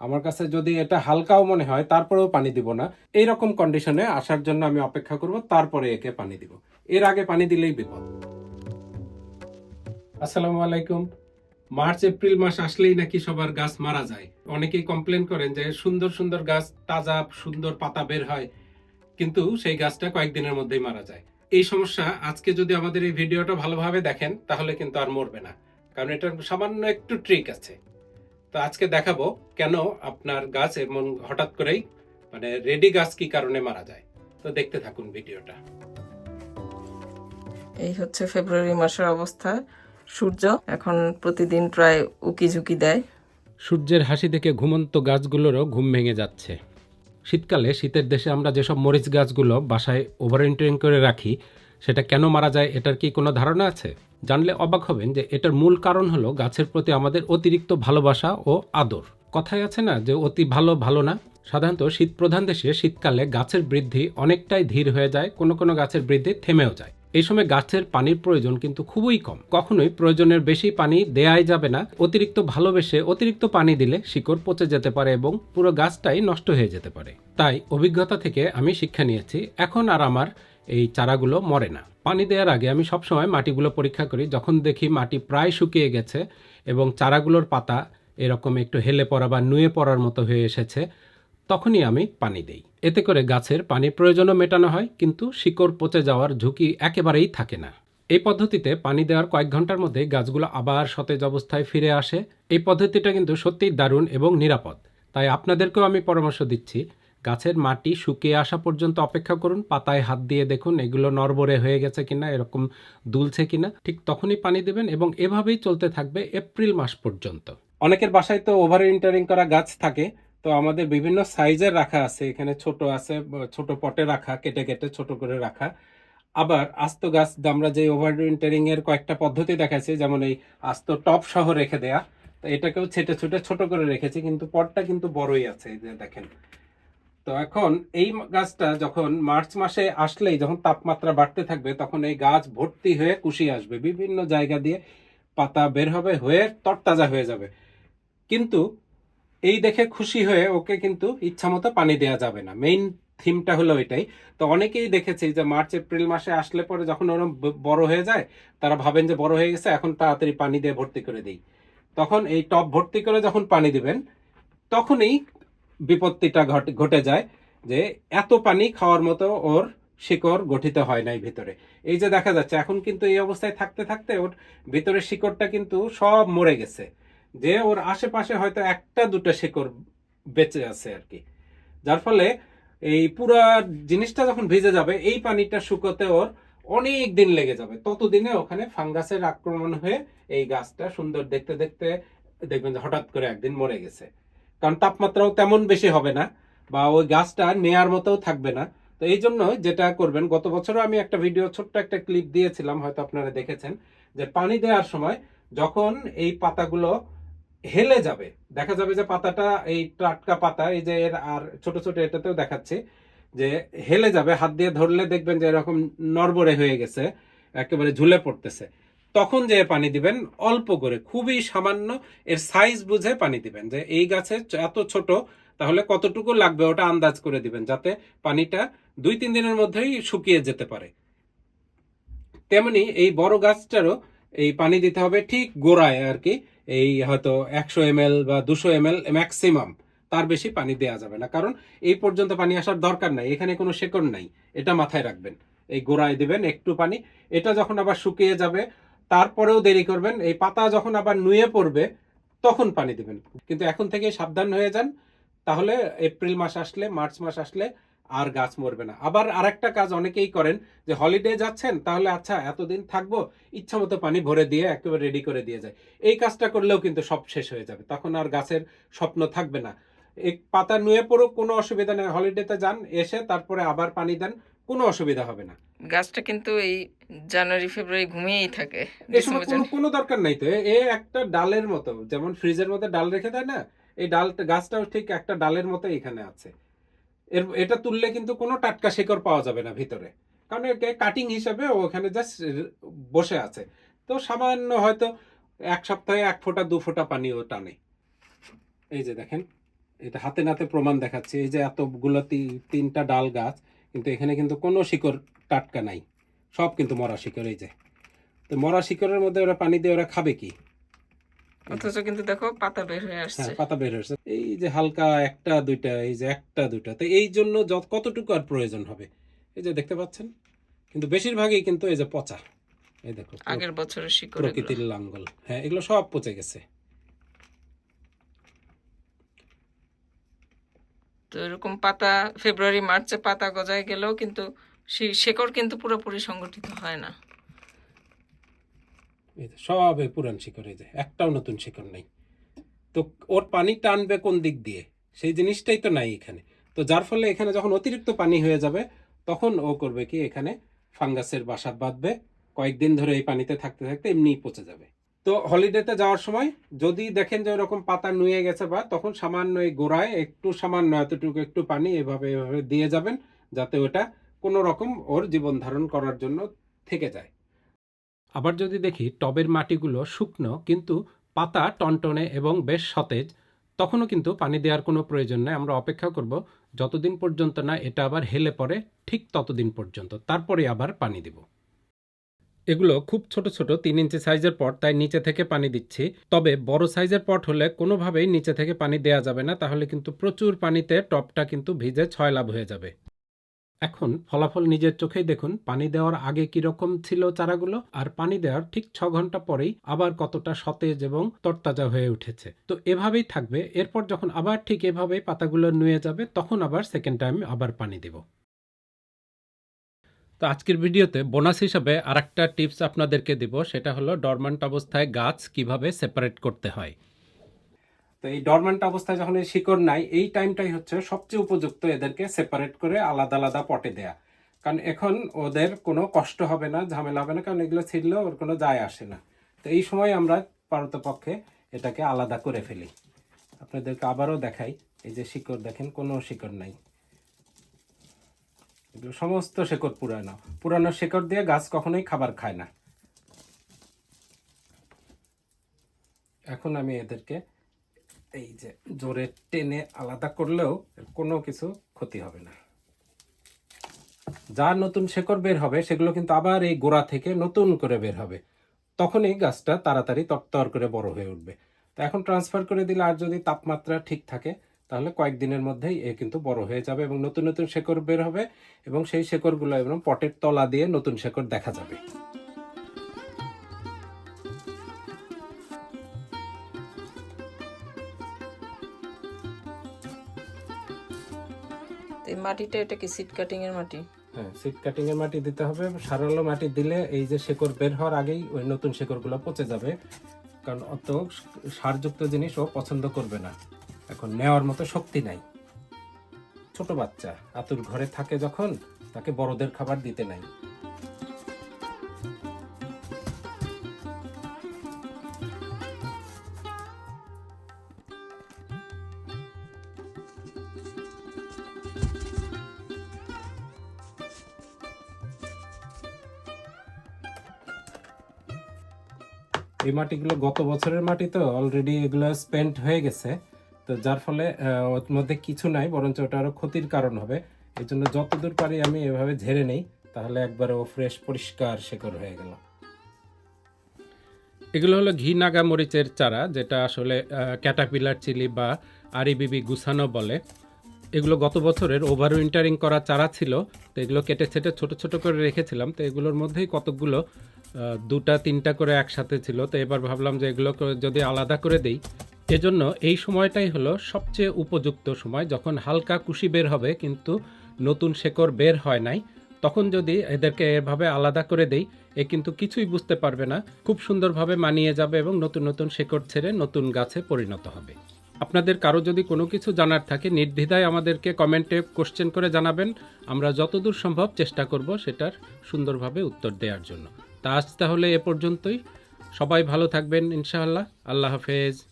আমার কাছে যদি এটা হালকাও মনে হয়, তারপরেও পানি দিব না। এই রকম কন্ডিশনে আসার জন্য আমি অপেক্ষা করব, তারপরে একে পানি দিব। এর আগে পানি দিলেই বিপদ। আসসালামু আলাইকুম। মার্চ, এপ্রিল মাস আসলেই নাকি সবার গাছ মারা যায়। অনেকেই কমপ্লেন করেন যে সুন্দর সুন্দর গাছ, তাজা, সুন্দর পাতা বের হয়, কিন্তু সেই গাছটা কয়েকদিনের মধ্যেই মারা যায়। এই সমস্যা আজকে যদি আমাদের এই ভিডিওটা ভালোভাবে দেখেন, তাহলে কিন্তু আর মরবে না। কারণ এটার সামান্য একটু ট্রিক আছে। তো আজকে দেখাবো কেন আপনার গাছ এমন হঠাৎ করেই মানে রেডি গাছ কি কারণে মারা যায়। তো দেখতে থাকুন ভিডিওটা। এই হচ্ছে ফেব্রুয়ারি মাসের অবস্থা। সূর্য এখন প্রতিদিন প্রায় উকি ঝুঁকি দেয়। সূর্যের হাসি দেখে ঘুমন্ত গাছগুলোরও ঘুম ভেঙে যাচ্ছে। শীতকালে শীতের দেশে আমরা যেসব মরিচ গাছগুলো বাসায় ওভার করে রাখি সেটা কেন মারা যায় এটার কি কোনো ধারণা আছে? জানলে অবাক হবেন যে এটার মূল কারণ হলো গাছের প্রতি আমাদের অতিরিক্ত ভালোবাসা ও আদর। কথায় আছে না যে অতি ভালো ভালো না? সাধারণত শীত প্রধান দেশে শীতকালে গাছের বৃদ্ধি অনেকটাই ধীর হয়ে যায়, কোনো কোনো গাছের বৃদ্ধি থেমেও যায়। এই সময় গাছের পানির প্রয়োজন কিন্তু খুবই কম। কখনোই প্রয়োজনের বেশি পানি দেয়াই যাবে না। অতিরিক্ত ভালোবেসে অতিরিক্ত পানি দিলে শিকড় পচে যেতে পারে এবং পুরো গাছটাই নষ্ট হয়ে যেতে পারে। তাই অভিজ্ঞতা থেকে আমি শিক্ষা নিয়েছি, এখন আর আমার এই চারাগুলো মরে না। পানি দেওয়ার আগে আমি সবসময় মাটিগুলো পরীক্ষা করি। যখন দেখি মাটি প্রায় শুকিয়ে গেছে এবং চারাগুলোর পাতা এরকম একটু হেলে পড়া বা নুয়ে পড়ার মতো হয়ে এসেছে, তখনই আমি পানি দেই। এতে করে গাছের পানির প্রয়োজনও মেটানো হয়, কিন্তু শিকড় পচে যাওয়ার ঝুঁকি একেবারেই থাকে না। এই পদ্ধতিতে পানি দেওয়ার কয়েক ঘণ্টার মধ্যে গাছগুলো আবার সতেজ অবস্থায় ফিরে আসে। এই পদ্ধতিটা কিন্তু সত্যিই দারুণ এবং নিরাপদ। তাই আপনাদেরকেও আমি পরামর্শ দিচ্ছি গাছের মাটি শুকিয়ে আসা পর্যন্ত অপেক্ষা করুন, পাতায় হাত দিয়ে দেখুন এগুলো নরবরে হয়ে গেছে কিনা, এরকম দুলছে কিনা, ঠিক তখনই পানি দেবেন এবং এভাবেই চলতে থাকবে এপ্রিল মাস পর্যন্ত। অনেকের বাসায় তো ওভার ইন্টারিং করা গাছ থাকে, তো আমাদের বিভিন্ন সাইজের রাখা আছে, এখানে ছোট আছে, ছোট পটে রাখা, কেটে কেটে ছোট করে রাখা। আবার আস্ত গাছ, আমরা যে ওভার উইন্টারিং এর কয়েকটা পদ্ধতি দেখাচ্ছি যেমন এই আস্ত টপ সহ রেখে দেয়া, তো এটাকেও ছেটে ছুটে ছোট করে রেখেছি, কিন্তু পটটা কিন্তু বড়ই আছে, এই যে দেখেন। তো এখন এই গাছটা যখন মার্চ মাসে আসলেই যখন তাপমাত্রা বাড়তে থাকবে, তখন এই গাছ ভর্তি হয়ে কুশি আসবে। বিভিন্ন জায়গা দিয়ে পাতা বের হবে, হয়ে তরতাজা হয়ে যাবে। কিন্তু এই দেখে খুশি হয়ে ওকে কিন্তু ইচ্ছামতো পানি দেওয়া যাবে না। মেইন থিমটা হলো এটাই। তো অনেকেই দেখেছি যে মার্চ, এপ্রিল মাসে আসলে পরে যখন ওরা বড় হয়ে যায়, তারা ভাবেন যে বড় হয়ে গেছে, এখন তাড়াতাড়ি পানি দিয়ে ভর্তি করে দিই। তখন এই টপ ভর্তি করে যখন পানি দিবেন, তখনই বিপত্তিটা ঘটে যায় যে এত পানি খাওয়ার মতো ওর শিকড় গঠিত হয় নাই ভিতরে। এই যে দেখা যাচ্ছে, এখন কিন্তু এই অবস্থায় থাকতে থাকতে ওর ভিতরে শিকড়টা কিন্তু সব মরে গেছে। যে ওর আশেপাশে হয়তো একটা দুটো শিকড় বেঁচে আছে আর কি। যার ফলে এই পুরা জিনিসটা যখন ভিজে যাবে, এই পানিটা শুকোতে ওর অনেক দিন লেগে যাবে। ততদিনে ওখানে ফাঙ্গাসের আক্রমণ হয়ে এই গাছটা সুন্দর দেখতে দেখতে দেখবেন যে হঠাৎ করে একদিন মরে গেছে। কারণ তাপমাত্রাও তেমন বেশি হবে না বা ওই গাছটা নেয়ার মতোও থাকবে না। তো এই জন্য যেটা করবেন, গত বছরও আমি একটা ভিডিও ছোট্ট একটা ক্লিপ দিয়েছিলাম, হয়তো আপনারা দেখেছেন, যে পানি দেওয়ার সময় যখন এই পাতাগুলো হেলে যাবে, দেখা যাবে যে পাতাটা এই টাটকা পাতা, এই যে এর আর ছোট ছোট এটাতেও দেখাচ্ছে, যে হেলে যাবে, হাত দিয়ে ধরলে দেখবেন যে এরকম নড়বড়ে হয়ে গেছে, একেবারে ঝুলে পড়তেছে। তখন যে পানি দিবেন, অল্প করে, খুবই সামান্য, এর সাইজ বুঝে পানি দিবেন। যে এই গাছে এত ছোট, তাহলে কতটুকু লাগবে ওটা আন্দাজ করে দিবেন, যাতে পানিটা দুই তিন দিনের মধ্যেই শুকিয়ে যেতে পারে। তেমনি এই বড় গাছটারও এই পানি দিতে হবে ঠিক গোড়ায় আর কি, এই হয়তো একশো এম বা দুশো এম ম্যাক্সিমাম তার বেশি পানি দেওয়া যাবে না। কারণ এই পর্যন্ত পানি আসার দরকার নাই, এখানে কোনো শেকড় নাই, এটা মাথায় রাখবেন। এই গোড়ায় দিবেন একটু পানি, এটা যখন আবার শুকিয়ে যাবে তারপরেও দেরি করবেন। এই পাতা যখন আবার নুয়ে পড়বে, তখন পানি দিবেন। কিন্তু এখন থেকে সাবধান হয়ে যান। তাহলে এপ্রিল মাস আসলে, মার্চ মাস আসলে আর গাছ মরবে না। আবার আরেকটা কাজ অনেকেই করেন যে হলিডে যাচ্ছেন, তাহলে আচ্ছা এতদিন থাকব, ইচ্ছা মতো পানি ভরে দিয়ে একেবারে রেডি করে দিয়ে যায়। এই কাজটা করলেও কিন্তু সব শেষ হয়ে যাবে। তখন আর গাছের স্বপ্ন থাকবে না। এক পাতা নুয়ে পড়ুক, কোনো অসুবিধা নেই। হলিডেতে যান, এসে তারপরে আবার পানি দেন। কোনো অসুবিধা হবে না। গাছটা কিন্তু এই জানুয়ারি ফেব্রুয়ারি ঘুমিয়েই থাকে। এই সময় কোনো কোনো দরকার নাই তো। এ- একটা ডালের মতো যেমন ফ্রিজের মধ্যে ডাল রেখে দেয় না এই ডাল গাছটাও ঠিক একটা ডালের মতো এখানে আছে। এর এটা তুললে কিন্তু কোনো টাটকা শিকড় পাওয়া যাবে না ভিতরে। কারণ কাটিং হিসাবে ওখানে জাস্ট বসে আছে। তো সামান্য হয়তো এক সপ্তাহে এক ফোঁটা দু ফোঁটা পানি ও টানে। এই যে দেখেন এটা হাতে নাতে প্রমাণ দেখাচ্ছে। এই যে এতগুলো তিনটা ডাল গাছ কিন্তু এখানে কিন্তু কোনো শিকড় টাটকা নাই। সব কিন্তু মরা শিকড় এই যে। তো মরা শিকড়ের মধ্যে ওরা পানি দিয়ে ওরা খাবে কি? অথচ কিন্তু দেখো পাতা বের হয়ে আসছে। পাতা বের হয়েছে এই যে হালকা একটা দুইটা এই যে একটা দুইটা তো এই জন্য কতটুকু আর প্রয়োজন হবে? এই যে দেখতে পাচ্ছেন? কিন্তু বেশিরভাগই কিন্তু এই যে পচা। এই দেখো আগের বছরের শিকড় প্রকৃতির লাঙ্গল। হ্যাঁ এগুলো সব পচে গেছে। তো এরকম পাতা, ফেব্রুয়ারি, মার্চে পাতা গজায় গেলেও কিন্তু শেকড় কিন্তু পুরোপুরি সংগঠিত হয় না। সব পুরান শিকড়, এই যে একটাও নতুন শিকড় নেই। তো ওর পানি টানবে কোন দিক দিয়ে? সেই জিনিসটাই তো নাই এখানে। তো যার ফলে এখানে যখন অতিরিক্ত পানি হয়ে যাবে, তখন ও করবে কি? এখানে ফাঙ্গাসের বাসা বাঁধবে। কয়েকদিন ধরে এই পানিতে থাকতে থাকতে এমনিই পচে যাবে। তো হলিডেতে যাওয়ার সময় যদি দেখেন যে ওরকম পাতা নুয়ে গেছে বা, তখন সামান্য এই গোড়ায় একটু সামান্য এতটুকু একটু পানি এভাবে এভাবে দিয়ে যাবেন যাতে ওটা কোনো রকম ওর জীবন ধারণ করার জন্য থেকে যায়। আবার যদি দেখি টবের মাটিগুলো শুকনো কিন্তু পাতা টনটনে এবং বেশ সতেজ, তখনও কিন্তু পানি দেওয়ার কোনো প্রয়োজন নেই। আমরা অপেক্ষা করব যতদিন পর্যন্ত না এটা আবার হেলে পড়ে, ঠিক ততদিন পর্যন্ত। তারপরে আবার পানি দেব। এগুলো খুব ছোট ছোট তিন ইঞ্চি সাইজের পট, তাই নিচে থেকে পানি দিচ্ছি। তবে বড় সাইজের পট হলে কোনোভাবেই নিচে থেকে পানি দেওয়া যাবে না, তাহলে কিন্তু প্রচুর পানিতে টপটা কিন্তু ভিজে ছয় লাভ হয়ে যাবে। এখন ফলাফল নিজের চোখেই দেখুন, পানি দেওয়ার আগে কীরকম ছিল চারাগুলো, আর পানি দেওয়ার ঠিক ছ ঘণ্টা পরেই আবার কতটা সতেজ এবং তরতাজা হয়ে উঠেছে। তো এভাবেই থাকবে, এরপর যখন আবার ঠিক এভাবেই পাতাগুলো নুয়ে যাবে, তখন আবার সেকেন্ড টাইম আবার পানি দেব। তো আজকের ভিডিওতে বোনাস হিসাবে আরেকটা টিপস আপনাদেরকে দিব, সেটা হলো ডরমান্ট অবস্থায় গাছ কীভাবে সেপারেট করতে হয়। তো এই ডরমেন্ট অবস্থায় যখন এই শিকড় নাই, এই টাইমটাই হচ্ছে সবচেয়ে উপযুক্ত এদেরকে সেপারেট করে আলাদা আলাদা পটে দেয়া। কারণ এখন ওদের কোনো কষ্ট হবে না, ঝামেলা হবে না, কারণ এগুলো ছিঁড়লেও ওর কোনো যায় আসে না। তো এই সময় আমরা পারতপক্ষে এটাকে আলাদা করে ফেলি। আপনাদেরকে আবারও দেখাই, এই যে শিকড়, দেখেন কোনো শিকড় নাই। সমস্ত শেকড় পুরানো। পুরানো শেকড় দিয়ে গাছ কখনোই খাবার খায় না। এখন আমি এদেরকে এই যে জোরে টেনে আলাদা করলেও কোনো কিছু ক্ষতি হবে না। যা নতুন শেকড় বের হবে, সেগুলো কিন্তু আবার এই গোড়া থেকে নতুন করে বের হবে। তখনই গাছটা তাড়াতাড়ি তরতর করে বড় হয়ে উঠবে। তো এখন ট্রান্সফার করে দিলে আর যদি তাপমাত্রা ঠিক থাকে তাহলে কয়েকদিনের মধ্যেই এ কিন্তু বড় হয়ে যাবে এবং নতুন নতুন শেকড় বের হবে এবং সেই শেকড়গুলো এবং পটের তলা দিয়ে নতুন শেকড় দেখা যাবে। এই মাটিটা এটা কি সিট কাটিং এর মাটি? হ্যাঁ সিট কাটিং এর মাটি দিতে হবে। সারালো মাটি দিলে এই যে শেকড় বের হওয়ার আগেই ওই নতুন শেকড়গুলো পচে যাবে। কারণ অত সারযুক্ত জিনিস ও পছন্দ করবে না। এখন নেওয়ার মতো শক্তি নাই। ছোট বাচ্চা আতুর ঘরে থাকে যখন, তাকে বড়দের খাবার দিতে নাই। এই মাটিগুলো গত বছরের মাটি তো অলরেডি এগুলো স্পেন্ট হয়ে গেছে। তো যার ফলে ওর মধ্যে কিছু নাই, বরঞ্চ ওটা আরও ক্ষতির কারণ হবে। এই জন্য যতদূর পারি আমি এভাবে ঝেড়ে নেই, তাহলে একবার ও ফ্রেশ পরিষ্কার শেকড় হয়ে গেল। এগুলো হলো ঘি নাগা মরিচের চারা, যেটা আসলে ক্যাটাপিলার চিলি বা আরিবিবি গুসানো বলে। এগুলো গত বছরের ওভার উইন্টারিং করা চারা ছিল, তো এগুলো কেটে ছেটে ছোট ছোট করে রেখেছিলাম। তো এগুলোর মধ্যেই কতকগুলো দুটা, তিনটা করে একসাথে ছিল। তো এবার ভাবলাম যে এগুলোকে যদি আলাদা করে দেই এজন্য এই সময়টাই হলো সবচেয়ে উপযুক্ত সময়। যখন হালকা কুশি বের হবে কিন্তু নতুন শেকড় বের হয় নাই, তখন যদি এদেরকে এভাবে আলাদা করে দেই, এ কিন্তু কিছুই বুঝতে পারবে না। খুব সুন্দরভাবে মানিয়ে যাবে এবং নতুন নতুন শেকড় ছেড়ে নতুন গাছে পরিণত হবে। আপনাদের কারও যদি কোনো কিছু জানার থাকে, নির্দ্বিধায় আমাদেরকে কমেন্টে কোশ্চেন করে জানাবেন। আমরা যতদূর সম্ভব চেষ্টা করব সেটার সুন্দরভাবে উত্তর দেওয়ার জন্য। তা আজ তাহলে এ পর্যন্তই। সবাই ভালো থাকবেন ইনশাআল্লাহ। আল্লাহ হাফেজ।